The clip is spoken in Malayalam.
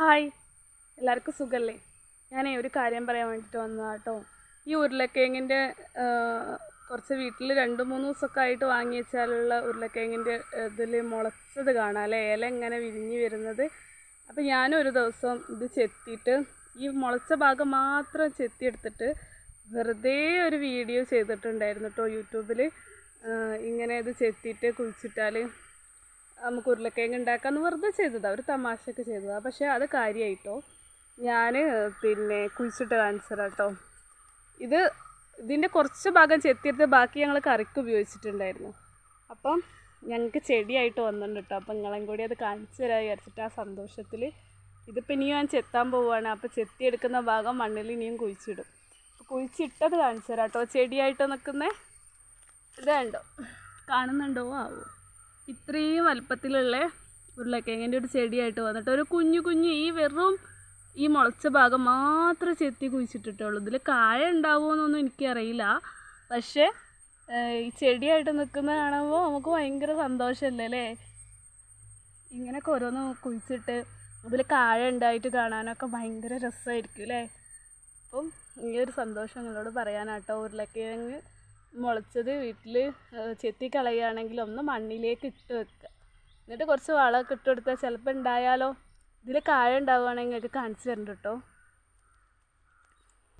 ഹായ്. എല്ലാവർക്കും സുഖമല്ലേ ഞാനേ ഒരു കാര്യം പറയാൻ വേണ്ടിയിട്ട് വന്നതാണ് കേട്ടോ ഈ ഉരുളക്കിഴങ്ങിന്റെ കുറച്ച് വീട്ടിൽ രണ്ട് മൂന്ന് ദിവസമൊക്കെ ആയിട്ട് വാങ്ങി വെച്ചാലുള്ള ഉരുളക്കിഴങ്ങിന്റെ ഇതിൽ മുളച്ചത് കാണാം അല്ലേ? ഇല ഇങ്ങനെ വിരിഞ്ഞ് വരുന്നത്. അപ്പോൾ ഞാനൊരു ദിവസം ഇത് ചെത്തിയിട്ട് ഈ മുളച്ച ഭാഗം മാത്രം ചെത്തിയെടുത്തിട്ട് വെറുതെ ഒരു വീഡിയോ ചെയ്തിട്ടുണ്ടായിരുന്നു കേട്ടോ യൂട്യൂബിൽ ഇങ്ങനെ ഇത് ചെത്തിയിട്ട് കുഴിച്ചിട്ടാൽ നമുക്ക് ഉരുളക്കിഴങ്ങ് ഉണ്ടാക്കാമെന്ന് വെറുതെ ചെയ്തതാണ് ഒരു തമാശയൊക്കെ ചെയ്തതാണ് പക്ഷേ അത് കാര്യമായിട്ടോ ഞാൻ പിന്നെ കുഴിച്ചിട്ട് ആൻസർ കേട്ടോ ഇത് ഇതിന്റെ കുറച്ച് ഭാഗം ചെത്തിയെടുത്ത് ബാക്കി ഞങ്ങൾ കറിക്ക് ഉപയോഗിച്ചിട്ടുണ്ടായിരുന്നു. അപ്പം ഞങ്ങൾക്ക് ചെടിയായിട്ട് വന്നിട്ടുണ്ട് കേട്ടോ അപ്പം നിങ്ങളെയും കൂടി അത് കാണിച്ചു തരാൻ വിചാരിച്ചിട്ട് ആ സന്തോഷത്തിൽ ഇതിപ്പോൾ ഇനിയും ഞാൻ ചെത്താൻ പോവുകയാണ്. അപ്പോൾ ചെത്തിയെടുക്കുന്ന ഭാഗം മണ്ണിൽ ഇനിയും കുഴിച്ചിടും. കുഴിച്ചിട്ടത് കാണിച്ചു തരാം കേട്ടോ ചെടിയായിട്ട് നിൽക്കുന്നേ ഇത് കണ്ടോ? കാണുന്നുണ്ടോ? ആവോ ഇത്രയും വലുപ്പത്തിലുള്ള ഉരുളക്കിഴങ്ങിന്റെ ഒരു ചെടിയായിട്ട് വന്നിട്ട് ഒരു കുഞ്ഞു കുഞ്ഞു ഈ വെറും ഈ മുളച്ച ഭാഗം മാത്രം ചെത്തി കുഴിച്ചിട്ടിട്ടുള്ളൂ. ഇതിൽ കായ ഉണ്ടാവുമെന്നൊന്നും എനിക്കറിയില്ല. പക്ഷേ ഈ ചെടിയായിട്ട് നിൽക്കുന്നത് കാണുമ്പോൾ നമുക്ക് ഭയങ്കര സന്തോഷമല്ലേ അല്ലേ? ഇങ്ങനെയൊക്കെ ഓരോന്ന് കുഴിച്ചിട്ട് അതിൽ കായ ഉണ്ടായിട്ട് കാണാനൊക്കെ ഭയങ്കര രസമായിരിക്കും അല്ലേ? അപ്പം ഈ ഒരു സന്തോഷം നിങ്ങളോട് പറയാനാട്ടോ. ഉരുളക്കിഴങ്ങ് മുളച്ചത് വീട്ടിൽ ചെത്തി കളയുകയാണെങ്കിൽ ഒന്ന് മണ്ണിലേക്ക് ഇട്ട് വെക്കുക. എന്നിട്ട് കുറച്ച് വളമൊക്കെ ഇട്ട് കൊടുത്താൽ ചിലപ്പോൾ ഉണ്ടായാലോ? ഇതിൽ കായ ഉണ്ടാവുകയാണെങ്കിൽ നിങ്ങൾക്ക് കാണിച്ചു തരുന്നുണ്ട് കേട്ടോ.